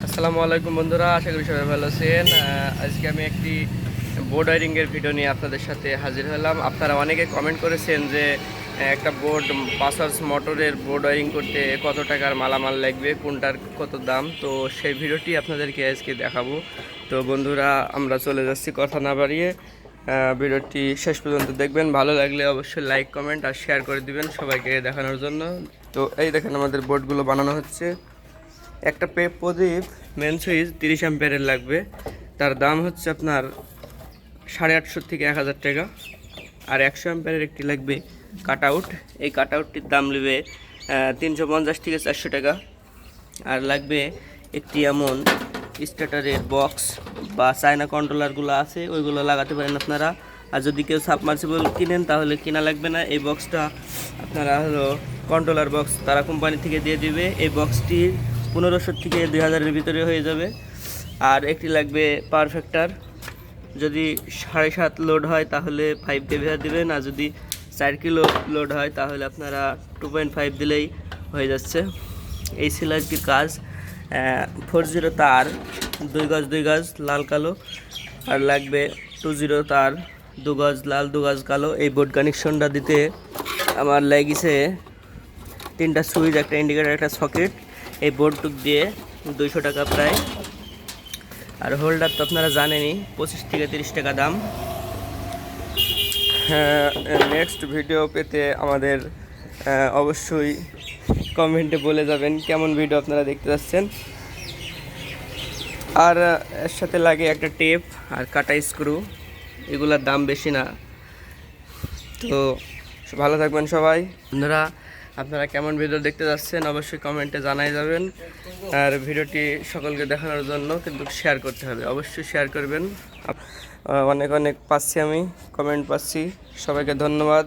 আসসালামু আলাইকুম বন্ধুরা, আশা করি সবাই ভালো আছেন। আজকে আমি একটি বোর্ড ওয়ারিংয়ের ভিডিও নিয়ে আপনাদের সাথে হাজির হলাম। আপনারা অনেকে কমেন্ট করেছেন যে একটা বোর্ড পাসার্স মোটরের বোর্ড ওয়ারিং করতে কত টাকার মালামাল লাগবে, কোনটার কত দাম? তো সেই ভিডিওটি আপনাদেরকে আজকে দেখাবো। তো বন্ধুরা, আমরা চলে যাচ্ছি কথা না বাড়িয়ে। ভিডিওটি শেষ পর্যন্ত দেখবেন। ভালো লাগলে অবশ্যই লাইক কমেন্ট আর শেয়ার করে দিবেন সবাইকে দেখানোর জন্য। তো এই দেখেন আমাদের বোর্ডগুলো বানানো হচ্ছে। একটা পে প্রদীপ মেন সুইচ তিরিশ অ্যাম্পিয়ারের লাগবে। তার দাম হচ্ছে আপনার সাড়ে আটশো থেকে এক হাজার টাকা। আর একশো অ্যাম্পিয়ারের একটি লাগবে কাট আউট এই কাট আউটটির দাম নেবে তিনশো পঞ্চাশ থেকে চারশো টাকা। আর লাগবে একটি এমন স্টার্টারের বক্স বা চায়না কন্ট্রোলারগুলো আছে, ওইগুলো লাগাতে পারেন আপনারা। আর যদি কেউ সাবমার্সিবল কিনেন, তাহলে কিনা লাগবে না। এই বক্সটা আপনারা হলো কন্ট্রোলার বক্স তারা কোম্পানি থেকে দিয়ে দিবে। এই বক্সটি পনেরোশো থেকে দুই হাজারের ভিতরে হয়ে যাবে। আর একটি লাগবে পারফেক্টার যদি সাড়ে সাত লোড হয় তাহলে ফাইভ কেভিআর দেবেন, আর যদি চার কিলো লোড হয় তাহলে আপনারা টু পয়েন্ট ফাইভ দিলেই হয়ে যাচ্ছে। এই সিলাইটির কাজ। ফোর জিরো তার, দুই গজ দুই গজ, লাল কালো। আর লাগবে টু জিরো তার, দু গজ লাল, দু গজ কালো। এই বোর্ড কানেকশনটা দিতে আমার লেগেছে তিনটা সুইচ একটা ইন্ডিকেটার একটা সকেট এই বোর্ডটুক দিয়ে দুইশো টাকা প্রায়। আর হোল্ডার তো আপনারা জানেনই, পঁচিশ থেকে তিরিশ টাকা দাম। নেক্সট ভিডিও পেতে আমাদের অবশ্যই কমেন্টে বলে যাবেন কেমন ভিডিও আপনারা দেখতে যাচ্ছেন। আর এর সাথে লাগে একটা টেপ আর কাটা স্ক্রু এগুলোর দাম বেশি না। তো, ভালো থাকবেন সবাই। বন্ধুরা আপনারা কেমন ভিডিও দেখতে যাচ্ছেন অবশ্যই কমেন্টে জানাই যাবেন। আর ভিডিওটি সকলকে দেখানোর জন্য কিন্তু শেয়ার করতে হবে। অবশ্যই শেয়ার করবেন। অনেক অনেক পাচ্ছি আমি কমেন্ট পাচ্ছি। সবাইকে ধন্যবাদ।